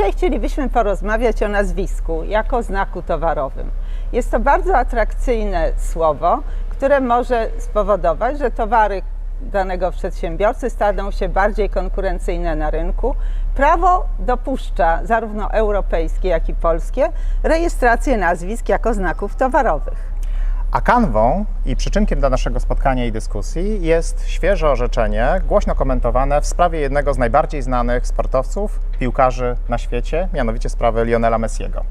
Dzisiaj chcielibyśmy porozmawiać o nazwisku jako znaku towarowym. Jest to bardzo atrakcyjne słowo, które może spowodować, że towary danego przedsiębiorcy staną się bardziej konkurencyjne na rynku. Prawo dopuszcza, zarówno europejskie, jak i polskie, rejestrację nazwisk jako znaków towarowych. A kanwą i przyczynkiem do naszego spotkania i dyskusji jest świeże orzeczenie, głośno komentowane w sprawie jednego z najbardziej znanych sportowców, piłkarzy na świecie, mianowicie sprawy Lionela Messiego.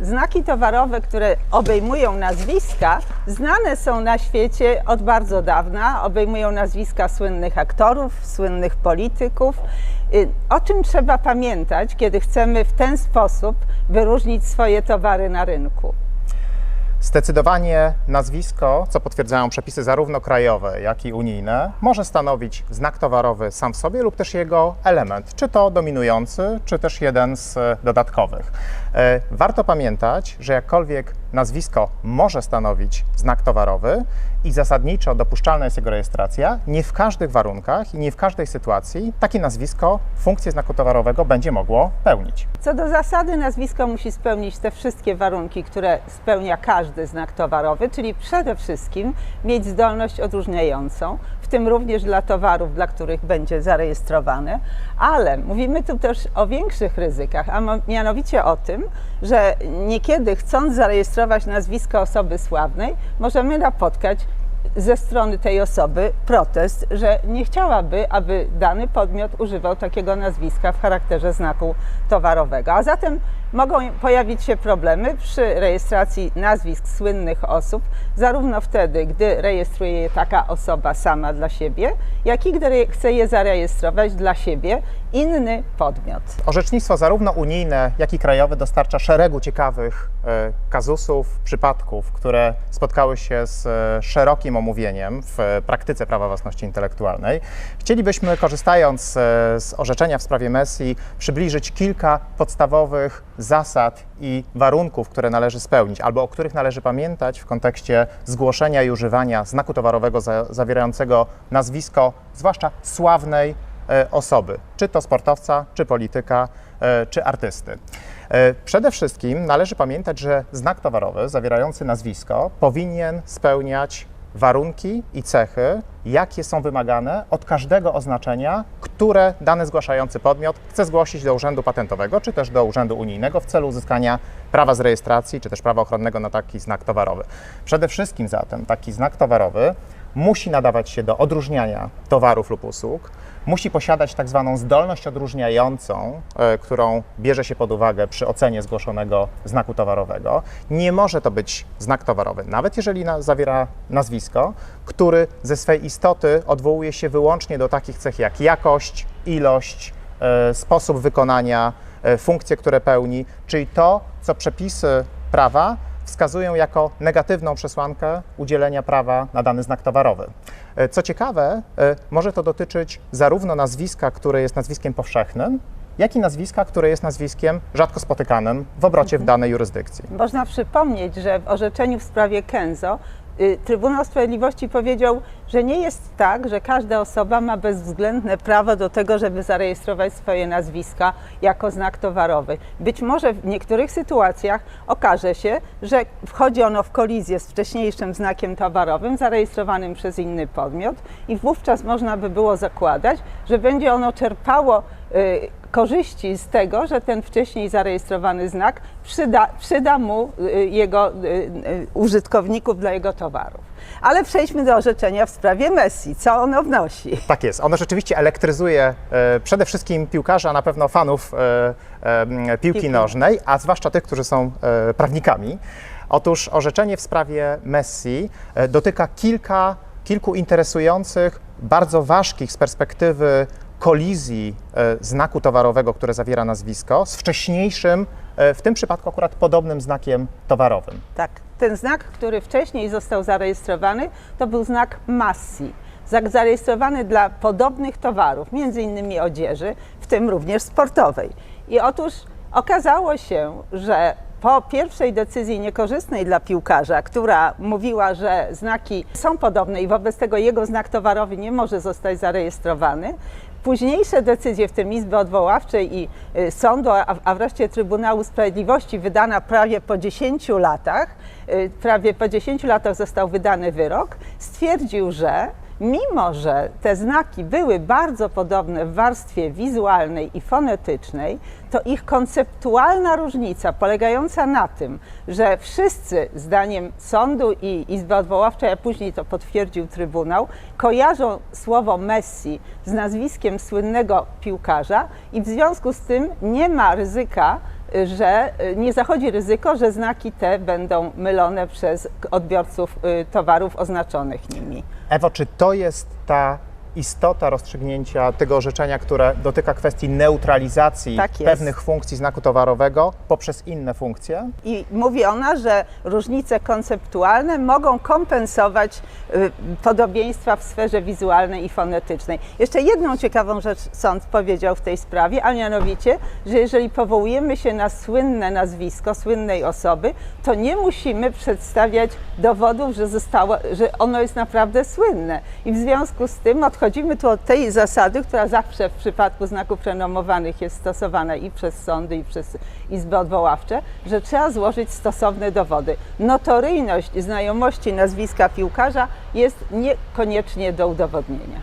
Znaki towarowe, które obejmują nazwiska, znane są na świecie od bardzo dawna. Obejmują nazwiska słynnych aktorów, słynnych polityków. Y, O czym trzeba pamiętać, kiedy chcemy w ten sposób wyróżnić swoje towary na rynku? Zdecydowanie nazwisko, co potwierdzają przepisy zarówno krajowe, jak i unijne, może stanowić znak towarowy sam w sobie lub też jego element, czy to dominujący, czy też jeden z dodatkowych. E, Warto pamiętać, że jakkolwiek nazwisko może stanowić znak towarowy i zasadniczo dopuszczalna jest jego rejestracja, nie w każdych warunkach i nie w każdej sytuacji takie nazwisko funkcję znaku towarowego będzie mogło pełnić. Co do zasady, nazwisko musi spełnić te wszystkie warunki, które spełnia każdy znak towarowy, czyli przede wszystkim mieć zdolność odróżniającą, w tym również dla towarów, dla których będzie zarejestrowane, ale mówimy tu też o większych ryzykach, a mianowicie o tym, że niekiedy chcąc zarejestrować nazwisko osoby sławnej, możemy napotkać ze strony tej osoby protest, że nie chciałaby, aby dany podmiot używał takiego nazwiska w charakterze znaku towarowego. A zatem mogą pojawić się problemy przy rejestracji nazwisk słynnych osób, zarówno wtedy, gdy rejestruje je taka osoba sama dla siebie, jak i gdy chce je zarejestrować dla siebie inny podmiot. Orzecznictwo zarówno unijne, jak i krajowe dostarcza szeregu ciekawych e, kazusów, przypadków, które spotkały się z e, szerokim omówieniem w e, praktyce prawa własności intelektualnej. Chcielibyśmy, korzystając z orzeczenia w sprawie Messi, przybliżyć kilka podstawowych zasad i warunków, które należy spełnić, albo o których należy pamiętać w kontekście zgłoszenia i używania znaku towarowego za, zawierającego nazwisko, zwłaszcza sławnej e, osoby, czy to sportowca, czy polityka, e, czy artysty. E, Przede wszystkim należy pamiętać, że znak towarowy zawierający nazwisko powinien spełniać warunki i cechy, jakie są wymagane od każdego oznaczenia, które dany zgłaszający podmiot chce zgłosić do Urzędu Patentowego czy też do Urzędu Unijnego w celu uzyskania prawa z rejestracji czy też prawa ochronnego na taki znak towarowy. Przede wszystkim zatem taki znak towarowy musi nadawać się do odróżniania towarów lub usług, musi posiadać tak zwaną zdolność odróżniającą, e, którą bierze się pod uwagę przy ocenie zgłoszonego znaku towarowego. Nie może to być znak towarowy, nawet jeżeli na, zawiera nazwisko, który ze swej istoty odwołuje się wyłącznie do takich cech jak jakość, ilość, e, sposób wykonania, e, funkcje, które pełni, czyli to, co przepisy prawa wskazują jako negatywną przesłankę udzielenia prawa na dany znak towarowy. E, Co ciekawe, e, może to dotyczyć zarówno nazwiska, które jest nazwiskiem powszechnym, jak i nazwiska, które jest nazwiskiem rzadko spotykanym w obrocie w danej jurysdykcji. Można przypomnieć, że w orzeczeniu w sprawie Kenzo Trybunał Sprawiedliwości powiedział, że nie jest tak, że każda osoba ma bezwzględne prawo do tego, żeby zarejestrować swoje nazwiska jako znak towarowy. Być może w niektórych sytuacjach okaże się, że wchodzi ono w kolizję z wcześniejszym znakiem towarowym zarejestrowanym przez inny podmiot i wówczas można by było zakładać, że będzie ono czerpało y, korzyści z tego, że ten wcześniej zarejestrowany znak przyda, przyda mu y, jego y, y, użytkowników dla jego towarów. Ale przejdźmy do orzeczenia w sprawie Messi. Co ono wnosi? Tak jest. Ono rzeczywiście elektryzuje e, przede wszystkim piłkarzy, a na pewno fanów e, e, piłki Piłki. nożnej, a zwłaszcza tych, którzy są e, prawnikami. Otóż orzeczenie w sprawie Messi e, dotyka kilka, kilku interesujących, bardzo ważkich z perspektywy kolizji e, znaku towarowego, które zawiera nazwisko, z wcześniejszym, e, w tym przypadku akurat podobnym znakiem towarowym. Tak, ten znak, który wcześniej został zarejestrowany, to był znak Massi. Znak zarejestrowany dla podobnych towarów, między innymi odzieży, w tym również sportowej. I otóż okazało się, że po pierwszej decyzji niekorzystnej dla piłkarza, która mówiła, że znaki są podobne i wobec tego jego znak towarowy nie może zostać zarejestrowany, Późniejsze decyzje, w tym Izby Odwoławczej i y, Sądu, a, a wreszcie Trybunału Sprawiedliwości, wydana prawie po 10 latach, y, prawie po 10 latach został wydany wyrok, stwierdził, że mimo, że te znaki były bardzo podobne w warstwie wizualnej i fonetycznej, to ich konceptualna różnica polegająca na tym, że wszyscy, zdaniem sądu i Izby Odwoławczej, a później to potwierdził Trybunał, kojarzą słowo Messi z nazwiskiem słynnego piłkarza i w związku z tym nie ma ryzyka, że nie zachodzi ryzyko, że znaki te będą mylone przez odbiorców y, towarów oznaczonych nimi. Ewo, czy to jest ta istota rozstrzygnięcia tego orzeczenia, które dotyka kwestii neutralizacji Tak pewnych funkcji znaku towarowego poprzez inne funkcje? I mówi ona, że różnice konceptualne mogą kompensować y, podobieństwa w sferze wizualnej i fonetycznej. Jeszcze jedną ciekawą rzecz sąd powiedział w tej sprawie, a mianowicie, że jeżeli powołujemy się na słynne nazwisko słynnej osoby, to nie musimy przedstawiać dowodów, że, zostało, że ono jest naprawdę słynne. I w związku z tym odchodzimy tu od tej zasady, która zawsze w przypadku znaków renomowanych jest stosowana i przez sądy, i przez izby odwoławcze, że trzeba złożyć stosowne dowody. Notoryjność znajomości nazwiska piłkarza jest niekoniecznie do udowodnienia.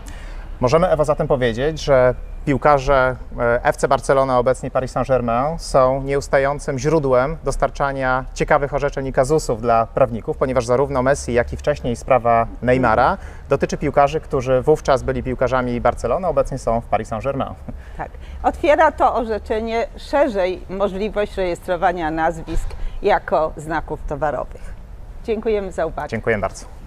Możemy, Ewa, zatem powiedzieć, że piłkarze e, FC Barcelona, obecnie Paris Saint-Germain, są nieustającym źródłem dostarczania ciekawych orzeczeń i kazusów dla prawników, ponieważ zarówno Messi, jak i wcześniej sprawa Neymara dotyczy piłkarzy, którzy wówczas byli piłkarzami Barcelony, obecnie są w Paris Saint-Germain. Tak. Otwiera to orzeczenie szerzej możliwość rejestrowania nazwisk jako znaków towarowych. Dziękujemy za uwagę. Dziękuję bardzo.